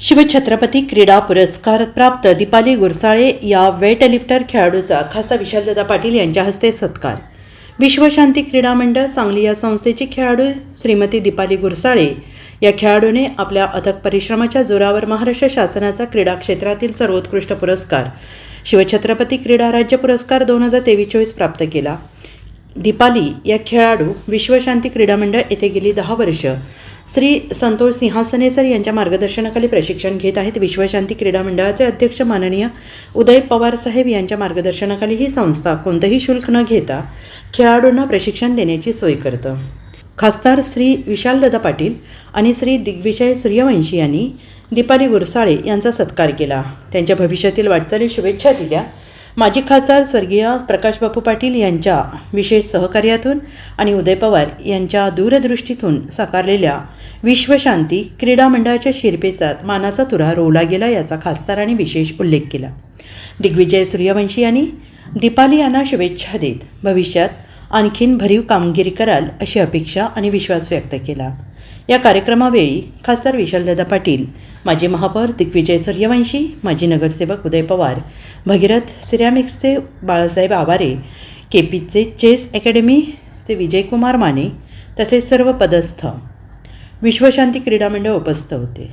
शिवछत्रपती क्रीडा पुरस्कार प्राप्त दीपाली गुरसाळे या वेटलिफ्टर खेळाडूचा खासा विशालदादा पाटील यांच्या हस्ते सत्कार. विश्वशांती क्रीडा मंडळ सांगली या संस्थेची खेळाडू श्रीमती दीपाली गुरसाळे या खेळाडूने आपल्या अथक परिश्रमाच्या जोरावर महाराष्ट्र शासनाचा क्रीडा क्षेत्रातील सर्वोत्कृष्ट पुरस्कार शिवछत्रपती क्रीडा राज्य पुरस्कार दोन हजार तेवीस चोवीस प्राप्त केला. दीपाली या खेळाडू विश्वशांती क्रीडा मंडळ येथे गेली दहा वर्ष. श्री संतोष सिंहासने सर यांच्या मार्गदर्शनाखाली प्रशिक्षण घेत आहेत. विश्वशांती क्रीडा मंडळाचे अध्यक्ष माननीय उदय पवार साहेब यांच्या मार्गदर्शनाखाली ही संस्था कोणतंही शुल्क न घेता खेळाडूंना प्रशिक्षण देण्याची सोय करतं. खासदार श्री विशालदादा पाटील आणि श्री दिग्विजय सूर्यवंशी यांनी दीपाली गुरसाळे यांचा सत्कार केला. त्यांच्या भविष्यातील वाटचाली शुभेच्छा दिल्या. माजी खासदार स्वर्गीय प्रकाशबापू पाटील यांच्या विशेष सहकार्यातून आणि उदय पवार यांच्या दूरदृष्टीतून साकारलेल्या विश्वशांती क्रीडा मंडळाच्या शिरपेचात मानाचा तुरा रोवला गेला याचा खासदारांनी विशेष उल्लेख केला. दिग्विजय सूर्यवंशी यांनी दीपाली यांना शुभेच्छा देत भविष्यात आणखीन भरीव कामगिरी कराल अशी अपेक्षा आणि विश्वास व्यक्त केला. या कार्यक्रमावेळी खासदार विशालदादा पाटील माजी महापौर दिग्विजय सूर्यवंशी माजी नगरसेवक उदय पवार भगीरथ सिरॅमिक्सचे बाळासाहेब आवारे के पीचे चेस अकॅडमीचे विजयकुमार माने तसेच सर्व पदस्थ विश्वशांती क्रीडा मंडळ उपस्थित होते.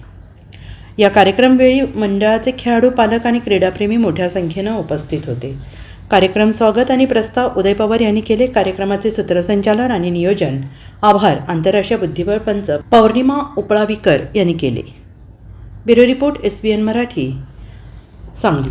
या कार्यक्रमवेळी मंडळाचे खेळाडू पालक आणि क्रीडाप्रेमी मोठ्या संख्येनं उपस्थित होते. कार्यक्रम स्वागत आणि प्रस्ताव उदय पवार यांनी केले. कार्यक्रमाचे सूत्रसंचालन आणि नियोजन आभार आंतरराष्ट्रीय बुद्धिबळ पंच पौर्णिमा उपळावीकर यांनी केले. Bureau report S B N Marathi Sangli.